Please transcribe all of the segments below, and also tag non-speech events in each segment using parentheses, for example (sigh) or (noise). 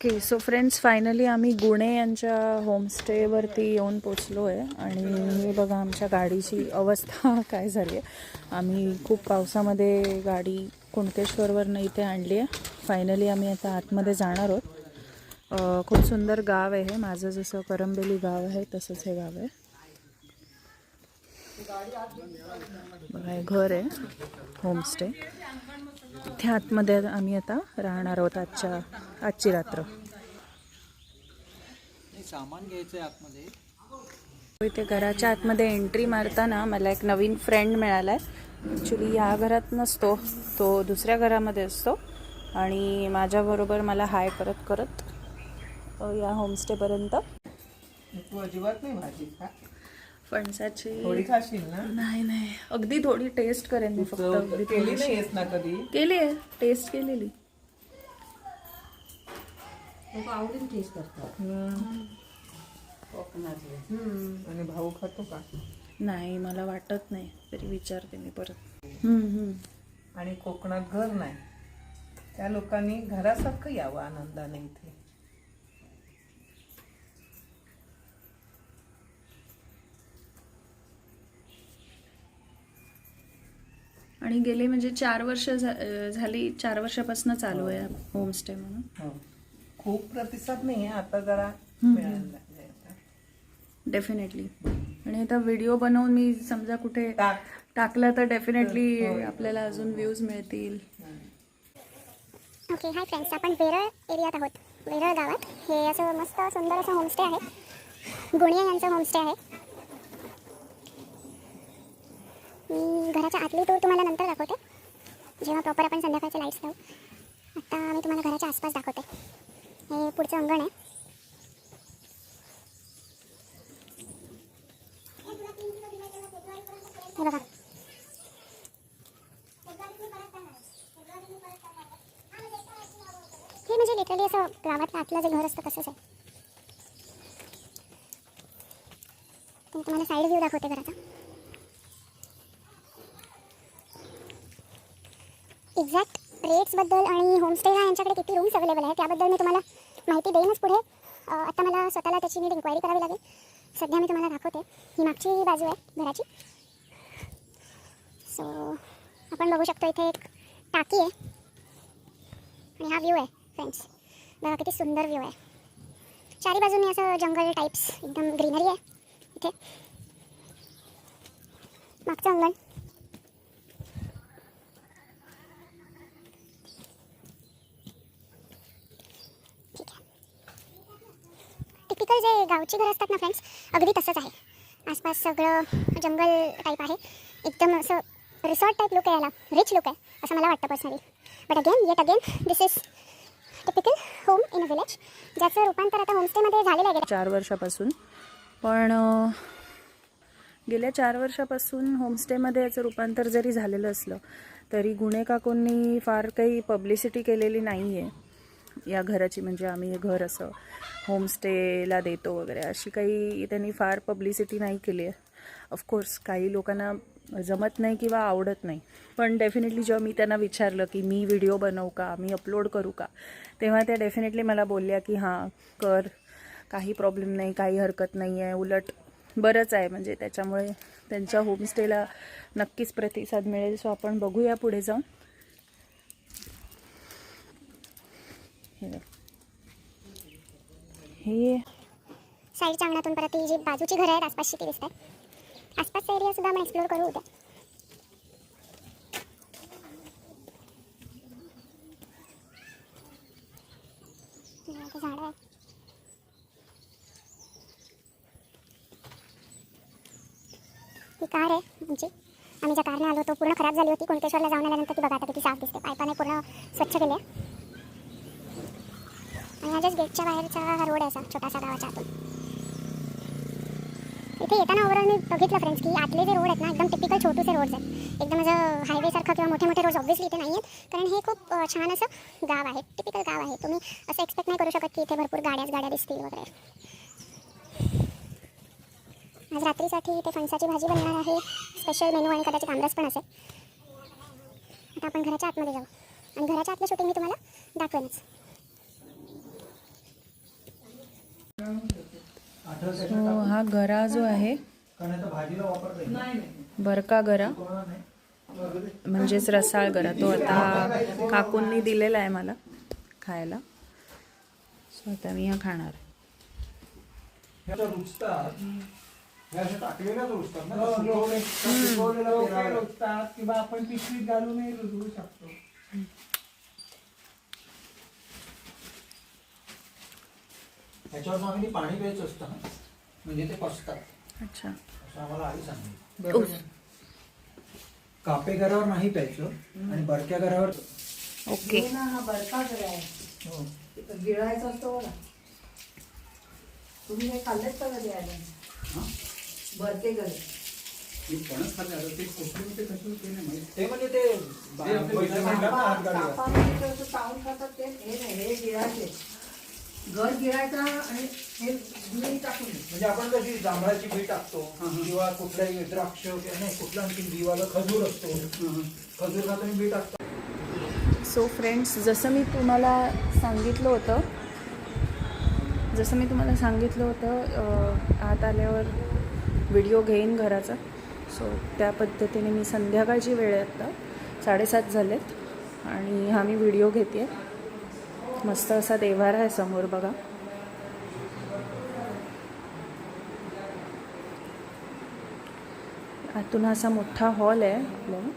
Okay so friends finally आम्ही गुणे यांच्या होमस्टेवरती येऊन पोचलो आहे आणि हे बघा आमच्या गाडीची अवस्था (laughs) काय झाली आहे. आम्ही खूप पावसामध्ये गाडी कुणकेश्वरवरनं इथे आणली आहे. फायनली आम्ही आता आतमध्ये जाणार आहोत. खूप सुंदर गाव आहे हे. माझं जसं करंबेली गाव आहे तसंच हे गाव आहे. बघा हे घर आहे. होमस्टे इथे आतमध्ये आम्ही आता राहणार आहोत आजच्या आजची रात्र. सामान आतमध्ये. इथे घराच्या आतमध्ये एंट्री मारताना मला एक नवीन फ्रेंड मिळाला आहे ॲक्च्युली या घरात नसतो. तो दुसऱ्या घरामध्ये असतो. आणि माझ्याबरोबर मला हाय करत करत या होमस्टेपर्यंत अजिबात नाही भाजी फणसाची थोडी खाशील ना? नाही नाही. अगदी थोडी टेस्ट करेन मी फक्त अगदी केली थोडीशी. नाहीयेस ना कधी? केली आहे टेस्ट केलेली. आवडीन टेस्ट करतात. आणि भाऊ खातो का? नाही मला वाटत नाही. तरी विचारते मी परत. हम्म, हम्म. आणि कोकणात घर नाही. त्या लोकांनी घरासारखं यावं आनंदाने इथे. आणि गेले म्हणजे चार वर्ष झा- अ, झाली चार वर्षापासून चालू आहे होमस्टे म्हणून. हो. खूप प्रतिसाद नाही आहे आता जरा मिळायला लागलाय आता. डेफिनेटली आणि आता व्हिडिओ बनवून मी समजा कुठे टाक. टाकला तर डेफिनेटली आपल्याला अजून व्ह्यूज मिळतील. ओके हाय फ्रेंड्स आपण वेरळ एरियात आहोत. वेरळ गावात. हे असं मस्त सुंदर असं होमस्टे आहे. गुणिया यांचं होमस्टे आहे. मी घराच्या आतली टूर तुम्हाला नंतर दाखवते. जेव्हा प्रॉपर आपण संध्याकाळचे लाईट्स लावू. आत्ता मी तुम्हाला घराच्या आसपास दाखवते. हे पुढचं अंगण आहे. हे बघा. हे म्हणजे लिटरली असं गावातलं आतलं जे घर असतं तसंच आहे. मी तुम्हाला साईड व्ह्यू दाखवते घराचा एक्झॅक्ट रेट्सबद्दल आणि होमस्टेला यांच्याकडे किती रूम्स अवेलेबल आहे त्याबद्दल मी तुम्हाला माहिती देईनच पुढे. आता मला स्वतःला त्याची नीट इन्क्वायरी करावी लागेल. सध्या मी तुम्हाला दाखवते. ही मागची बाजू आहे घराची. सो आपण बघू शकतो इथे एक टाकी आहे. आणि हा व्ह्यू आहे फ्रेंड्स बघा किती सुंदर व्ह्यू आहे. चारी बाजूनी असं जंगल टाईप्स एकदम ग्रीनरी आहे इथे. मागचं अंगण. टिपिकल जे गावची घरं असतात ना फ्रेंड्स अगदी तसंच आहे. आसपास सगळं जंगल टाईप आहे. एकदम असं रिसॉर्ट टाईप लुक आहे याला रिच लुक आहे असं मला वाटतं personally but again yet again this is typical home in a village ज्याचं रूपांतर आता होमस्टेमध्ये झालेलं आहे. चार वर्षापासून. पण गेल्या चार वर्षापासून होमस्टेमध्ये याचं रूपांतर जरी झालेलं असलं तरी गुन्हे काकूंनी फार काही पब्लिसिटी केलेली नाही आहे या घराची म्हणजे आम्ही हे घर असं होमस्टेला देतो वगैरे अशी काही त्यांनी फार पब्लिसिटी नाही केली आहे. ऑफकोर्स काही लोकांना जमत नाही किंवा आवडत नाही. पण डेफिनेटली जेव्हा मी त्यांना विचारलं की मी व्हिडिओ बनवू का मी अपलोड करू का तेव्हा त्या डेफिनेटली मला बोलल्या की हां कर काही प्रॉब्लेम नाही काही हरकत नाही आहे उलट बरंच आहे. म्हणजे त्याच्यामुळे त्यांच्या होमस्टेला नक्कीच प्रतिसाद मिळेल. सो आपण बघूया पुढे जाऊन. हे साईडच्या अंगणातून परत ही जी बाजूची घरं आहेत आसपासची ती दिसत आहेत आसपासचा एरिया सुद्धा आपण एक्सप्लोर करू उद्या. हे आहे ही कार आहे आमची. आम्ही ज्या कारने आलो तो पूर्ण खराब झाली होती. कोणतेश्वरला जाऊन आल्यानंतर ती बघा आता किती साफ दिसते. पायपाने पूर्ण स्वच्छ केली. माझ्याच गेटच्या बाहेरचा हा रोड आहे असा छोटासा गावाच्या आतून. इथे येताना ओव्हरऑल मी बघितलं फ्रेंड्स की आतले जे रोड आहेत ना एकदम टिपिकल छोटूसे रोड्स आहेत. एकदम असं हायवेसारखं किंवा मोठे मोठे रोड ऑब्व्हियसली इथे नाही आहेत कारण हे खूप छान असं गाव आहे टिपिकल गाव आहे. तुम्ही असं एक्सपेक्ट नाही करू शकत की इथे भरपूर गाड्याच गाड्या दिसतील वगैरे. आज रात्रीसाठी इथे फणसाची भाजी बनणार आहे. स्पेशल मेनू आणि कदाचित आमरस पण असेल. आता आपण घराच्या आतमध्ये जाऊ. आणि घराच्या आतलं शूटिंग मी तुम्हाला दाखवेनच. सो हा गरा जो आहे बरका गरा म्हणजेच रसाळ गरा तो आता काकूंनी दिलेला आहे मला खायला सो आता मी हा खाणार किंवा आपण पिशवीत घालूनही रुजवू शकतो ह्याच्यावर आम्ही पाणी प्यायचं असतं. ना म्हणजे ते पसतात. अच्छा. असं आम्हाला आई सांगितलं. बरोबर. कापे घरावर नाही प्यायचं आणि बरक्या घरावर. ओके. ना हा बरका आहे. हो. गिळायचा असतो बघा. तुम्ही हे खाल्लेत का कधी आले बरके गरे ते म्हणजे ते बैठे ना हातगाडीवर. कापामध्ये कसं चावून खातात ते? हे नाही हे गिळायचे. घर गिळायचा आणि हे गुळी टाकून. म्हणजे आपण कशी जांभळाची बी टाकतो किंवा कुठल्याही द्राक्ष किंवा नाही कुठला आणखी बीवाला खजूर असतो. खजूर खातो आणि बी टाकतो. सो फ्रेंड्स जसं मी तुम्हाला सांगितलं होतं जसं मी तुम्हाला सांगितलं होतं आत आल्यावर व्हिडिओ घेईन घराचा. सो त्या पद्धतीने मी संध्याकाळची वेळ आहे आत्ता साडेसात झालेत आणि हा मी व्हिडिओ घेते मस्त असा देवारा आहे समोर बघा. आतून असा मोठा हॉल आहे आपल्याला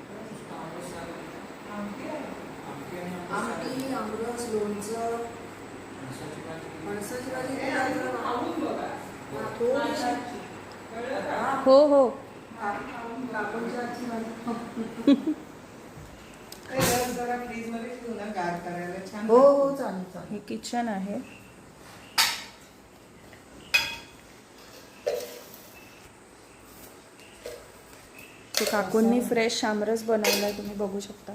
तर हा, हो (laughs) जरा फ्रीजमध्ये ठेवू ना गार करायला. छान हो हो चालेल चालेल. हे किचन आहे. तो काकूंनी फ्रेश आमरस बनवलाय तुम्ही बघू शकता.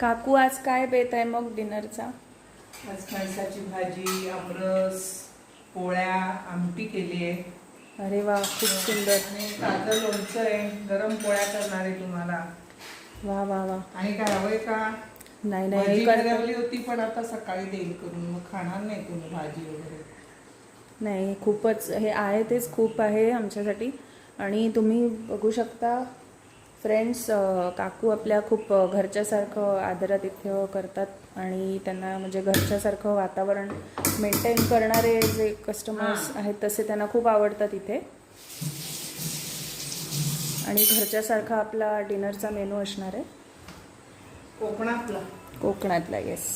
काकू आज काय बेत आहे मग डिनरचा? आज फणसाची भाजी आमरस पोळ्या आमटी केली आहे. अरे वा खूप सुंदर. ताजं लोणचं आहे गरम पोळ्या करणार आहे तुम्हाला. वा वा वा. आणि काय हवंय का? नाही नाही भाजी होती पण आता सकाळी देईल करून. मग खाणार नाही तुम्ही भाजी वगैरे. नाही खूपच हे आहे तेच खूप आहे आमच्यासाठी. आणि तुम्ही बघू शकता फ्रेंड्स काकू आपल्या खूप अ, घरच्यासारखं आदरातिथ्य करतात. आणि त्यांना म्हणजे घरच्यासारखं वातावरण मेंटेन करणारे जे कस्टमर्स आहेत तसे त्यांना खूप आवडतात इथे. आणि घरच्यासारखा आपला डिनरचा मेनू असणार आहे. कोकणातला. कोकणातला येस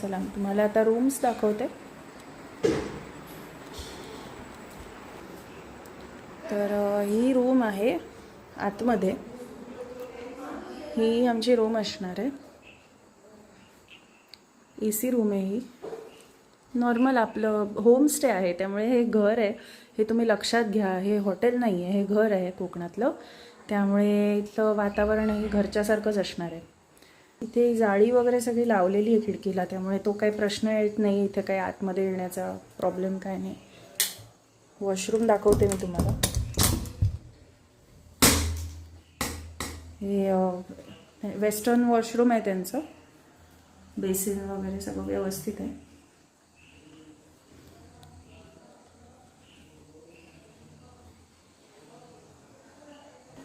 चला तुम्हाला आता रूम्स दाखवते. तर ही रूम आहे आतमध्ये. ही आमची रूम असणार आहे. ए सी रूम आहे ही. नॉर्मल आपलं होमस्टे आहे त्यामुळे हे घर आहे. हे तुम्ही लक्षात घ्या हे हॉटेल नाही आहे हे घर आहे कोकणातलं. त्यामुळे इथलं वातावरण हे घरच्यासारखंच असणार आहे. इथे जाळी वगैरे सगळी लावलेली आहे खिडकीला त्यामुळे तो काही प्रश्न येत नाही इथे काही आतमध्ये येण्याचा प्रॉब्लेम काय नाही. वॉशरूम दाखवते मी तुम्हाला. हे वेस्टर्न वॉशरूम आहे त्यांचं. बेसिन वगैरे सगळं व्यवस्थित आहे.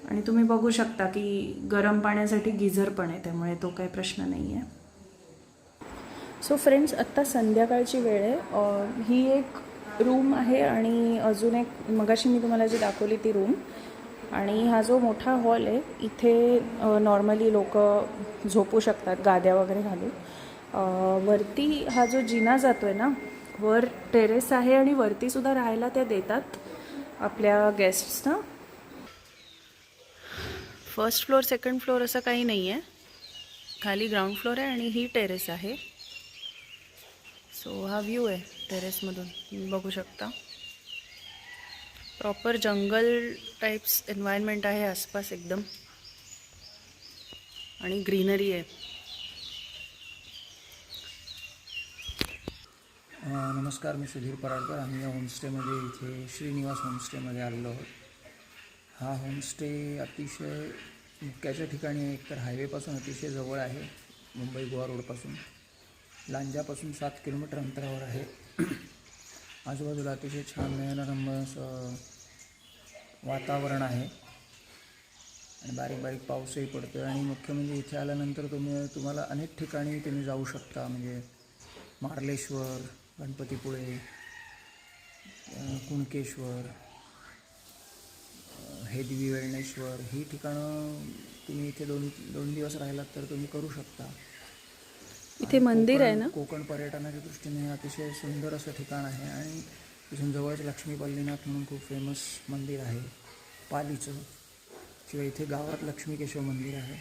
आणि तुम्ही बघू शकता की गरम पाण्यासाठी गिझर पण आहे त्यामुळे तो काही प्रश्न नाही आहे. सो फ्रेंड्स आत्ता संध्याकाळची वेळ आहे. ही एक रूम आहे आणि अजून एक मगाशी मी तुम्हाला जी दाखवली ती रूम आणि हा जो मोठा हॉल आहे इथे नॉर्मली लोक झोपू शकतात गाद्या वगैरे घालून. वरती हा जो जिना जातो आहे ना वर टेरेस आहे आणि वरतीसुद्धा राहायला त्या देतात आपल्या गेस्ट्सना फर्स्ट फ्लोअर सेकंड फ्लोअर असं काही नाही आहे खाली ग्राउंड फ्लोअर आहे आणि ही टेरेस आहे. सो हा व्ह्यू आहे टेरेसमधून तुम्ही बघू शकता. प्रॉपर जंगल टाईप्स एन्व्हायरमेंट आहे आसपास एकदम. आणि ग्रीनरी आहे. नमस्कार मी सुधीर पराडकर आम्ही या होमस्टेमध्ये इथे श्रीनिवास होमस्टेमध्ये आलेलो आहोत. हा होमस्टे अतिशय मुक्याच्या ठिकाणी एक तर हायवेपासून अतिशय जवळ आहे मुंबई गोवा रोडपासून लांजापासून सात किलोमीटर अंतरावर आहे. आजूबाजूला अतिशय छान नयनरम्य असं वातावरण आहे. आणि बारीक बारीक पाऊसही पडतो आणि मुख्य म्हणजे इथे आल्यानंतर तुम्ही तुम्हाला अनेक ठिकाणी तुम्ही जाऊ शकता. म्हणजे मार्लेश्वर गणपतीपुळे कुणकेश्वर हेदवी वेळणेश्वर ही ठिकाणं तुम्ही इथे दोन दोन दिवस राहिलात तर तुम्ही करू शकता. इथे मंदिर आहे ना? कोकण पर्यटनाच्या दृष्टीने अतिशय सुंदर असं ठिकाण आहे आणि इथून जवळच लक्ष्मी पल्लीनाथ म्हणून खूप फेमस मंदिर आहे. पालीचं. शिवाय इथे गावात लक्ष्मी केशव मंदिर आहे.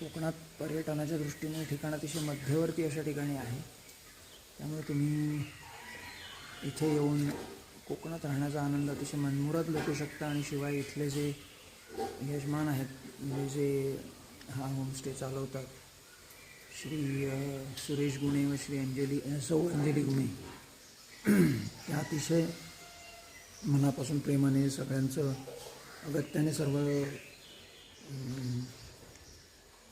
कोकणात पर्यटनाच्या दृष्टीने ठिकाण अतिशय मध्यवर्ती अशा ठिकाणी आहे. त्यामुळे तुम्ही इथे येऊन कोकणात राहण्याचा आनंद अतिशय मनमुरात लुटू शकता आणि शिवाय इथले जे यजमान आहेत म्हणजे जे हा होमस्टे चालवतात श्री सुरेश गुणे व श्री अंजली सौ अंजली गुणे. (clears throat) त्या अतिशय मनापासून प्रेमाने सगळ्यांचं अगत्याने सर्व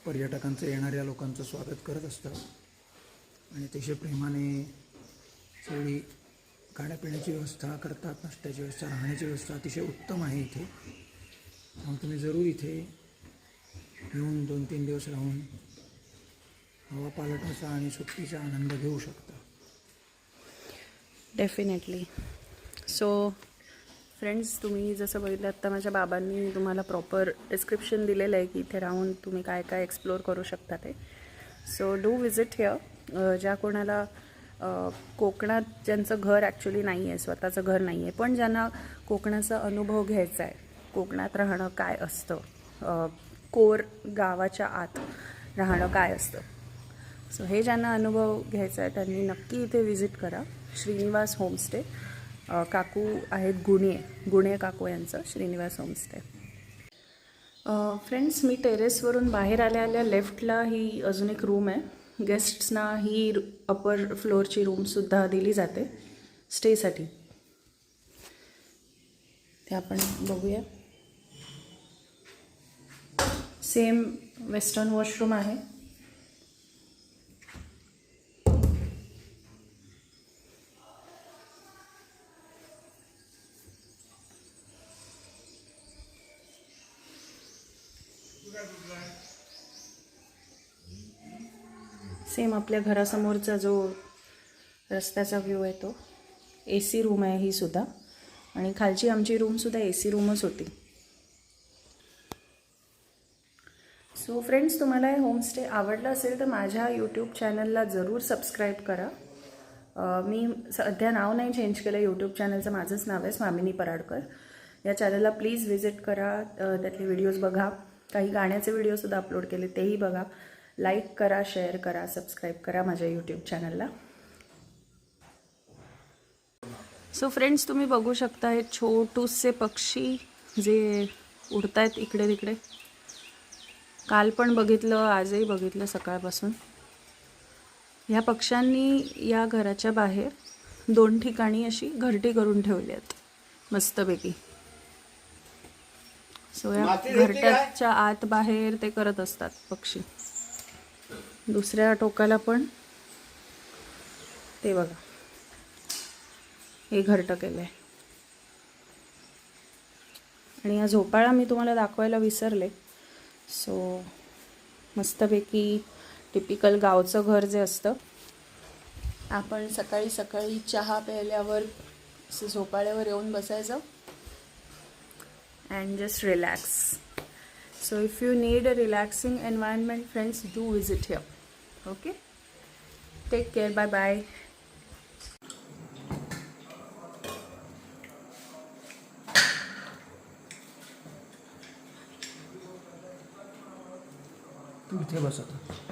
पर्यटकांचं येणाऱ्या लोकांचं स्वागत करत असतात आणि अतिशय प्रेमाने सगळी खाण्यापिण्याची व्यवस्था करतात नाश्त्याची व्यवस्था राहण्याची व्यवस्था अतिशय उत्तम आहे इथे. त्यामुळे तुम्ही जरूर इथे येऊन दोन तीन दिवस राहून हवा पालटाचा आणि सुट्टीचा आनंद घेऊ शकता. डेफिनेटली सो फ्रेंड्स तुम्ही जसं बघितलं आत्ता माझ्या बाबांनी तुम्हाला प्रॉपर डिस्क्रिप्शन दिलेलं आहे की इथे राहून तुम्ही काय काय एक्सप्लोअर करू शकता ते. सो डू विजिट हिअर ज्या कोणाला कोकणात ज्यांचं घर ॲक्च्युली नाही आहे स्वतःचं घर नाही आहे पण ज्यांना कोकणाचा अनुभव घ्यायचा आहे कोकणात राहणं काय असतं कोर गावाच्या आत राहणं काय असतं सो हे ज्यांना अनुभव घ्यायचा आहे त्यांनी नक्की इथे व्हिजिट करा. श्रीनिवास होमस्टे काकू आहेत गुणे गुणे काकू यांचं श्रीनिवास होमस्टे फ्रेंड्स मी टेरेसवरून बाहेर आल्या आल्या लेफ्टला ही अजून एक रूम आहे. गेस्ट्सना ही अपर फ्लोअरची रूमसुद्धा दिली जाते स्टेसाठी ते आपण बघूया. सेम वेस्टर्न वॉशरूम आहे. सेम आपल्या घरासमोरचा जो रस्त्याचा व्ह्यू आहे तो. ए सी रूम आहे ही सुद्धा. आणि खालची आमची रूमसुद्धा ए सी रूमच होती. सो फ्रेंड्स तुम्हाला हे होमस्टे आवडलं असेल तर माझ्या यूट्यूब चॅनलला जरूर सबस्क्राईब करा. मी सध्या नाव नाही चेंज केलं. यूट्यूब चॅनलचं माझंच नाव आहे स्वामिनी पराडकर. या चॅनलला प्लीज व्हिजिट करा. त्यातले व्हिडिओज बघा. काही गाण्याचे व्हिडिओसुद्धा अपलोड केले तेही बघा. लाईक करा शेअर करा सबस्क्राईब करा माझ्या यूट्यूब चॅनलला सो फ्रेंड्स तुम्ही बघू शकता हे छोटूसे पक्षी जे उडत आहेत इकडे तिकडे. काल पण बघितलं आजही बघितलं सकाळपासून. ह्या पक्ष्यांनी या घराच्या बाहेर दोन ठिकाणी अशी घरटी करून ठेवली आहेत मस्तपैकी. सो या घरट्याच्या आत बाहेर ते करत असतात पक्षी. दुसऱ्या टोकाला पण ते बघा. हे घरटं केलं आहे आणि हा झोपाळा मी तुम्हाला दाखवायला विसरले. सो मस्तपैकी टिपिकल गावचं घर जे असतं आपण सकाळी सकाळी चहा प्यायल्यावर झोपाळ्यावर येऊन बसायचं. and just relax so if you need a relaxing environment friends do visit here okay take care bye bye तू इथे बस आता